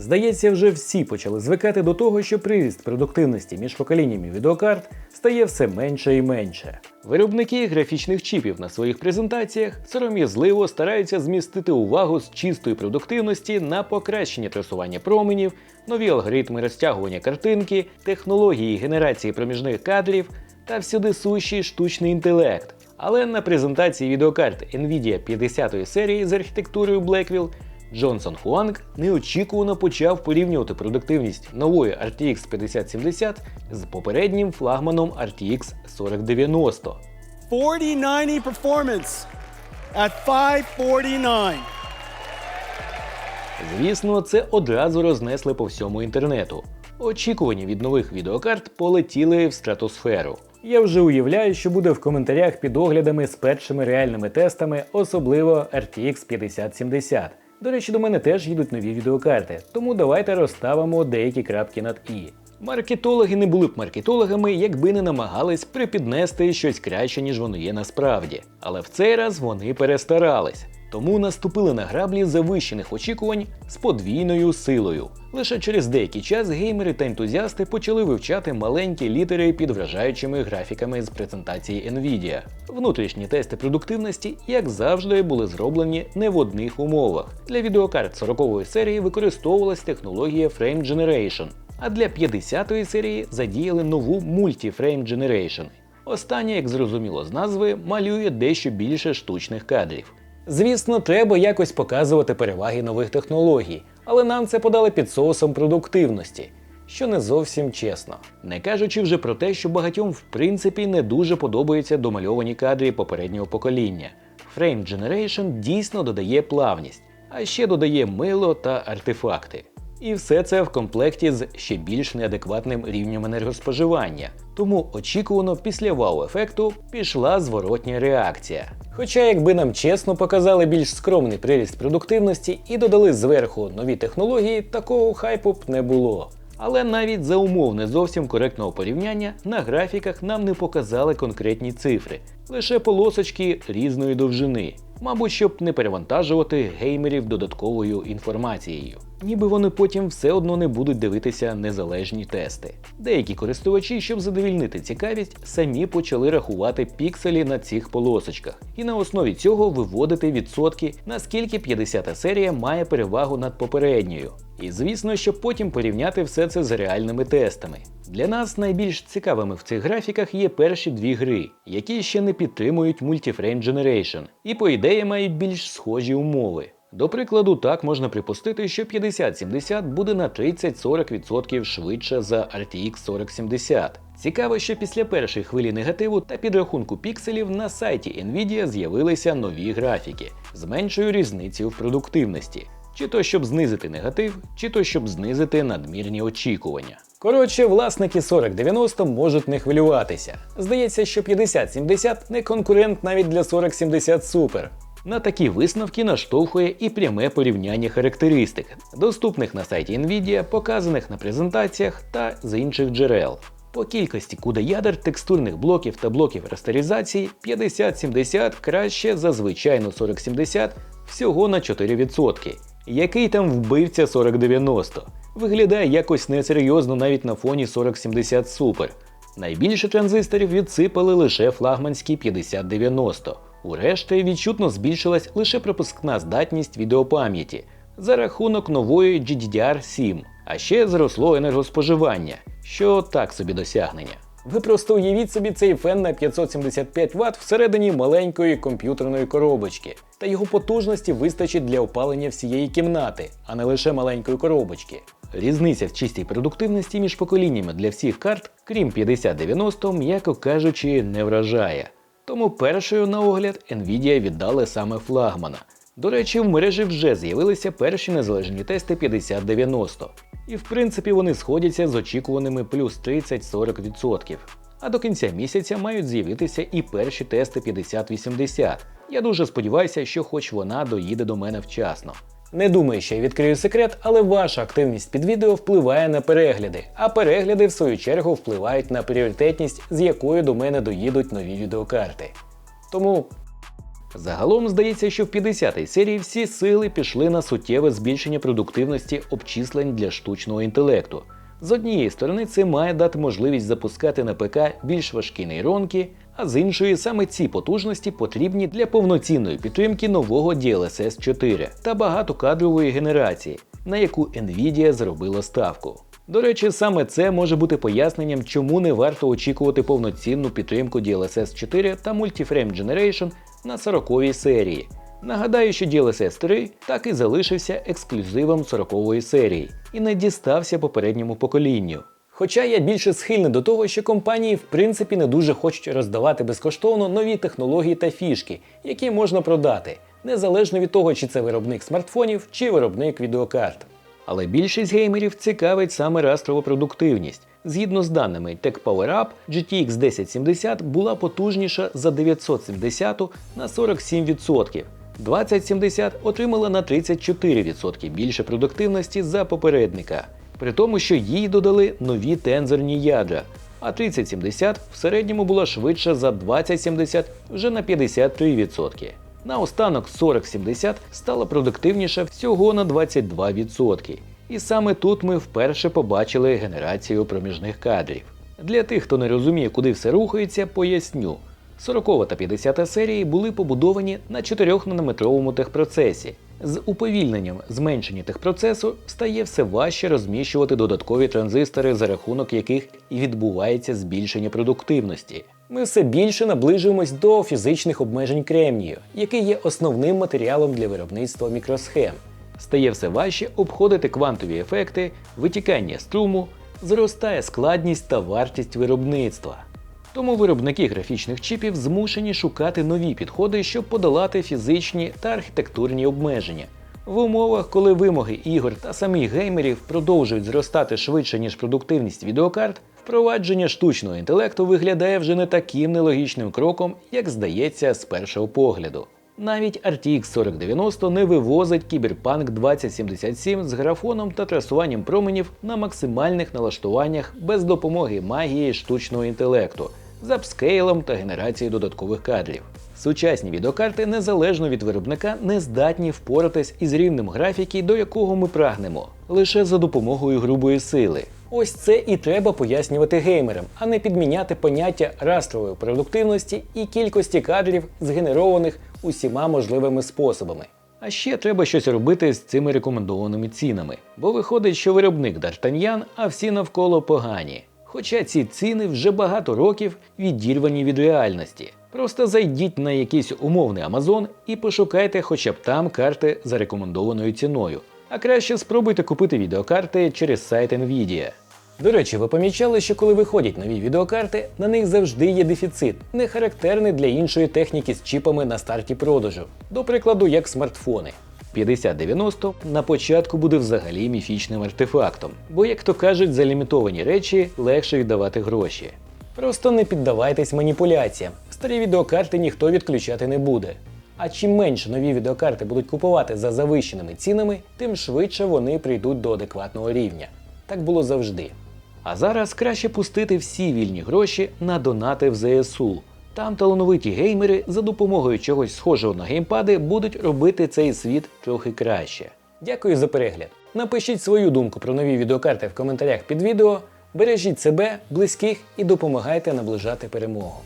Здається, вже всі почали звикати до того, що приріст продуктивності між поколіннями відеокарт стає все менше і менше. Виробники графічних чіпів на своїх презентаціях сором'язливо стараються змістити увагу з чистої продуктивності на покращення трасування променів, нові алгоритми розтягування картинки, технології генерації проміжних кадрів та всюди сущий штучний інтелект. Але на презентації відеокарт Nvidia 50 серії з архітектурою Blackwell Джонсон Хуанг неочікувано почав порівнювати продуктивність нової RTX 5070 з попереднім флагманом RTX 4090. 4090 performance at 549. Звісно, це одразу рознесли по всьому інтернету. Очікування від нових відеокарт полетіли в стратосферу. Я вже уявляю, що буде в коментарях під оглядами з першими реальними тестами, особливо RTX 5070. До речі, до мене теж їдуть нові відеокарти, тому давайте розставимо деякі крапки над і. Маркетологи не були б маркетологами, якби не намагались припіднести щось краще, ніж воно є насправді. Але в цей раз вони перестарались. Тому наступили на граблі завищених очікувань з подвійною силою. Лише через деякий час геймери та ентузіасти почали вивчати маленькі літери під вражаючими графіками з презентації Nvidia. Внутрішні тести продуктивності, як завжди, були зроблені не в одних умовах. Для відеокарт 40-ї серії використовувалась технологія Frame Generation, а для 50-ї серії задіяли нову Multi-Frame Generation. Остання, як зрозуміло з назви, малює дещо більше штучних кадрів. Звісно, треба якось показувати переваги нових технологій, але нам це подали під соусом продуктивності, що не зовсім чесно. Не кажучи вже про те, що багатьом в принципі не дуже подобаються домальовані кадри попереднього покоління. Frame Generation дійсно додає плавність, а ще додає мило та артефакти. І все це в комплекті з ще більш неадекватним рівнем енергоспоживання. Тому очікувано після вау-ефекту пішла зворотня реакція. Хоча, якби нам чесно показали більш скромний приріст продуктивності і додали зверху нові технології, такого хайпу б не було. Але навіть за умов не зовсім коректного порівняння на графіках нам не показали конкретні цифри, лише полосочки різної довжини. Мабуть, щоб не перевантажувати геймерів додатковою інформацією. Ніби вони потім все одно не будуть дивитися незалежні тести. Деякі користувачі, щоб задовільнити цікавість, самі почали рахувати пікселі на цих полосочках і на основі цього виводити відсотки, наскільки 50-та серія має перевагу над попередньою. І звісно, щоб потім порівняти все це з реальними тестами. Для нас найбільш цікавими в цих графіках є перші дві гри, які ще не підтримують Multiframe Generation, і по ідеї мають більш схожі умови. До прикладу, так можна припустити, що 5070 буде на 30-40% швидше за RTX 4070. Цікаво, що після першої хвилі негативу та підрахунку пікселів на сайті Nvidia з'явилися нові графіки з меншою різницею в продуктивності. Чи то щоб знизити негатив, чи то щоб знизити надмірні очікування. Коротше, власники 4090 можуть не хвилюватися. Здається, що 5070 не конкурент навіть для 4070 Super. На такі висновки наштовхує і пряме порівняння характеристик, доступних на сайті Nvidia, показаних на презентаціях та з інших джерел. По кількості CUDA ядер, текстурних блоків та блоків растеризації 5070 краще за звичайну 4070 всього на 4%. Який там вбивця 4090? Виглядає якось несерйозно навіть на фоні 4070 Super. Найбільше транзисторів відсипали лише флагманські 5090. У решти відчутно збільшилась лише пропускна здатність відеопам'яті за рахунок нової GDDR7, а ще зросло енергоспоживання, що так собі досягнення. Ви просто уявіть собі цей фен на 575 Вт всередині маленької комп'ютерної коробочки, та його потужності вистачить для опалення всієї кімнати, а не лише маленької коробочки. Різниця в чистій продуктивності між поколіннями для всіх карт, крім 5090, м'яко кажучи, не вражає. Тому першою на огляд Nvidia віддали саме флагмана. До речі, в мережі вже з'явилися перші незалежні тести 5090. І в принципі вони сходяться з очікуваними плюс 30-40%. А до кінця місяця мають з'явитися і перші тести 5080. Я дуже сподіваюся, що хоч вона доїде до мене вчасно. Не думаю, що я відкрию секрет, але ваша активність під відео впливає на перегляди, а перегляди, в свою чергу, впливають на пріоритетність, з якою до мене доїдуть нові відеокарти. Тому Загалом здається, що в 50-й серії всі сили пішли на суттєве збільшення продуктивності обчислень для штучного інтелекту. З однієї сторони, це має дати можливість запускати на ПК більш важкі нейронки, а з іншої саме ці потужності потрібні для повноцінної підтримки нового DLSS 4 та багатокадрової генерації, на яку Nvidia зробила ставку. До речі, саме це може бути поясненням, чому не варто очікувати повноцінну підтримку DLSS 4 та Multiframe Generation на 40-й серії. Нагадаю, що DLSS 3 так і залишився ексклюзивом 40-ї серії і не дістався попередньому поколінню. Хоча я більше схильний до того, що компанії в принципі не дуже хочуть роздавати безкоштовно нові технології та фішки, які можна продати, незалежно від того, чи це виробник смартфонів, чи виробник відеокарт. Але більшість геймерів цікавить саме растрова продуктивність. Згідно з даними TechPowerUp, GTX 1070 була потужніша за 970 на 47%. 2070 отримала на 34% більше продуктивності за попередника, при тому, що їй додали нові тензорні ядра, а 3070 в середньому була швидша за 2070 вже на 53%. Наостанок 4070 стала продуктивніша всього на 22%. І саме тут ми вперше побачили генерацію проміжних кадрів. Для тих, хто не розуміє, куди все рухається, поясню. 40 та 50 серії були побудовані на 4-нанометровому техпроцесі. З уповільненням зменшення техпроцесу стає все важче розміщувати додаткові транзистори, за рахунок яких і відбувається збільшення продуктивності. Ми все більше наближуємось до фізичних обмежень кремнію, який є основним матеріалом для виробництва мікросхем. Стає все важче обходити квантові ефекти, витікання струму, зростає складність та вартість виробництва. Тому виробники графічних чіпів змушені шукати нові підходи, щоб подолати фізичні та архітектурні обмеження. В умовах, коли вимоги ігор та самих геймерів продовжують зростати швидше, ніж продуктивність відеокарт, впровадження штучного інтелекту виглядає вже не таким нелогічним кроком, як здається з першого погляду. Навіть RTX 4090 не вивозить Cyberpunk 2077 з графоном та трасуванням променів на максимальних налаштуваннях без допомоги магії штучного інтелекту, з апскейлом та генерацією додаткових кадрів. Сучасні відеокарти незалежно від виробника не здатні впоратись із рівнем графіки, до якого ми прагнемо, лише за допомогою грубої сили. Ось це і треба пояснювати геймерам, а не підміняти поняття растрової продуктивності і кількості кадрів, згенерованих усіма можливими способами. А ще треба щось робити з цими рекомендованими цінами, бо виходить, що виробник Д'Артаньян, а всі навколо погані. Хоча ці ціни вже багато років відірвані від реальності. Просто зайдіть на якийсь умовний Amazon і пошукайте хоча б там карти за рекомендованою ціною. А краще спробуйте купити відеокарти через сайт Nvidia. До речі, ви помічали, що коли виходять нові відеокарти, на них завжди є дефіцит, не характерний для іншої техніки з чіпами на старті продажу, до прикладу, як смартфони. 5090 на початку буде взагалі міфічним артефактом, бо, як то кажуть, за лімітовані речі легше віддавати гроші. Просто не піддавайтесь маніпуляціям. Старі відеокарти ніхто відключати не буде. А чим менше нові відеокарти будуть купувати за завищеними цінами, тим швидше вони прийдуть до адекватного рівня. Так було завжди. А зараз краще пустити всі вільні гроші на донати в ЗСУ. Там талановиті геймери за допомогою чогось схожого на геймпади будуть робити цей світ трохи краще. Дякую за перегляд. Напишіть свою думку про нові відеокарти в коментарях під відео. Бережіть себе, близьких і допомагайте наближати перемогу.